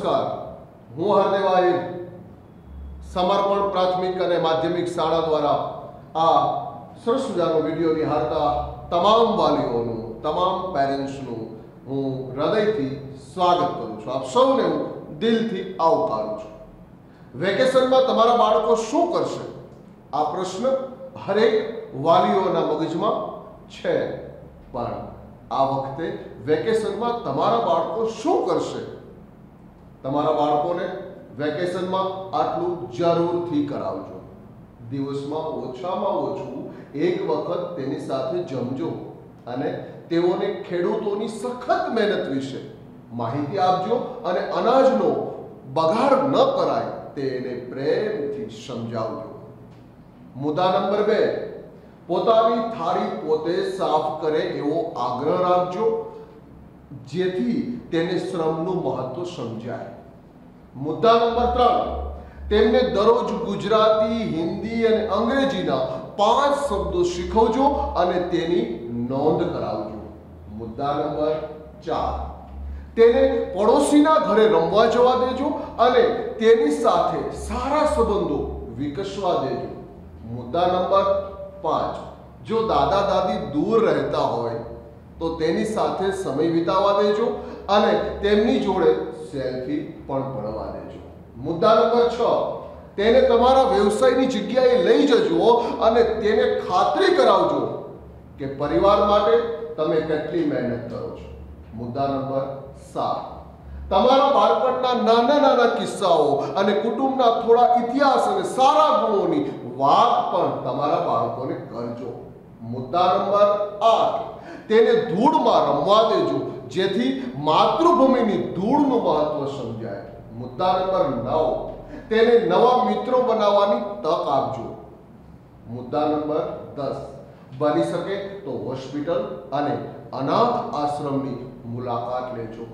નમસ્કાર. હું હરદેવ સમર્પણ પ્રાથમિક અને માધ્યમિક શાળા દ્વારા આ સરસ મજાનો વીડિયો નિહાળતા તમામ વાલીઓનું, તમામ પેરેન્ટ્સનું હું હૃદયથી સ્વાગત કરું છું. આપ સૌને હું દિલથી આવકારું છું. વેકેશનમાં તમારા બાળકો શું કરશે? આ પ્રશ્ન હરેક વાલીઓના મગજમાં છે. પણ આ વખતે વેકેશનમાં તમારા બાળકો શું કરશે? તમારા બાળકોને વેકેશનમાં આટલું જરૂરથી કરાવજો. દિવસમાં ઓછામાં ઓછું એક વખત તેની સાથે જમજો અને તેઓને ખેડૂતોની સખત મહેનત વિશે માહિતી આપજો અને અનાજનો બગાડ ન કરાય તેને પ્રેમથી સમજાવજો. મુદ્દા નંબર બે, પોતાની થાળી પોતે સાફ કરે એવો આગ્રહ રાખજો. જેથી તેને શ્રમનું મહત્વ સમજાય. મુદ્દા નંબર ત્રણ. તેમને દરરોજ ગુજરાતી, હિન્દી અને અંગ્રેજીના પાંચ શબ્દો શીખવજો અને તેની નોંધ કરાવજો. મુદ્દા નંબર ચાર. તેને પડોશીના ઘરે રમવા જવા દેજો અને તેની સાથે સારા સંબંધો વિકસવા દેજો. મુદ્દા નંબર પાંચ. જો દાદા દાદી દૂર રહેતા હોય તો તેની સાથે સમય વિતાવવા દેજો અને તેમની જોડે સેલ્ફી પણ ભણવા દેજો. મુદ્દા નંબર છ, તેને તમારા વ્યવસાયની જગ્યાએ લઈ જજો અને તેને ખાતરી કરાવજો કે પરિવાર માટે તમે કેટલી મહેનત કરો છો. મુદ્દા નંબર સાત, તમારા બાળપણના નાના નાના કિસ્સાઓ અને કુટુંબના થોડા ઇતિહાસ અને સારા ગુણોની વાત પણ તમારા બાળકોને કરજો. મુદ્દા નંબર આઠ તેને ધૂળમાં રમવા દેજો. જેથી માતૃભૂમિની ધૂળનું મહત્વ સમજાય. મુદ્દા નંબર નવ. તેને નવા મિત્રો બનાવવાની તક આપજો. મુદ્દા નંબર દસ. બની શકે તો હોસ્પિટલ અને અનાથ આશ્રમની મુલાકાત લેજો.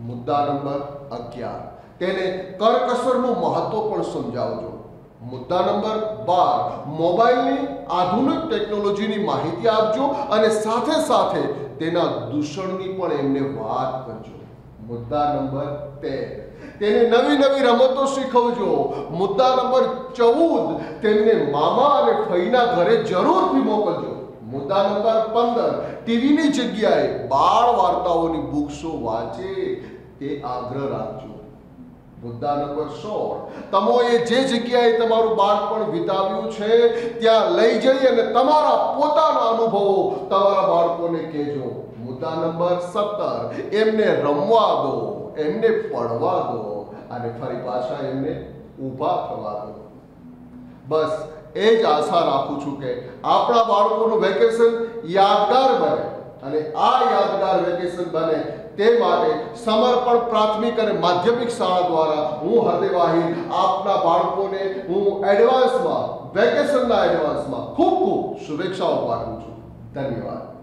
મુદ્દા નંબર અગિયાર. તેને કરકસરનું મહત્વ પણ સમજાવજો. મુદ્દા નંબર બાર, મોબાઈલની આધુનિક ટેકનોલોજીની માહિતી આપજો અને સાથે સાથે તેના દૂષણની પણ એમને વાત કરજો. મુદ્દા નંબર તેર, તેને નવી નવી રમતો શીખવજો. મુદ્દા નંબર ચૌદ, તેમને મામા અને ફઈના ઘરે જરૂરથી મોકલજો. મુદ્દા નંબર પંદર, ટીવીની જગ્યાએ બાળ વાર્તાઓની બુક્સો વાંચે, તે આગ્રહ રાખજો. મુદ્દા નંબર સોળ. તમોએ જે જગ્યાએ તમારું બાળપણ વિતાવ્યું છે, ત્યાં લઈ જઈ અને તમારા પોતાના અનુભવો તમારા બાળકોને કહેજો. મુદ્દા નંબર સત્તર. એમને રમવા દો, એમને પડવા દો અને ફરી પાછા એમને ઊભા થવા દો. બસ, એ જ આશા રાખું છું કે આપણા બાળકોનું વેકેશન યાદગાર બને અને આ યાદગાર વેકેશન બને તે માટે સમર્પણ પ્રાથમિક અને માધ્યમિક શાળા દ્વારા હું હૃદયવાહી આપના બાળકોને હું એડવાન્સમાં વેકેશનના એડવાન્સમાં ખૂબ ખૂબ શુભેચ્છાઓ પાઠવું છું. ધન્યવાદ.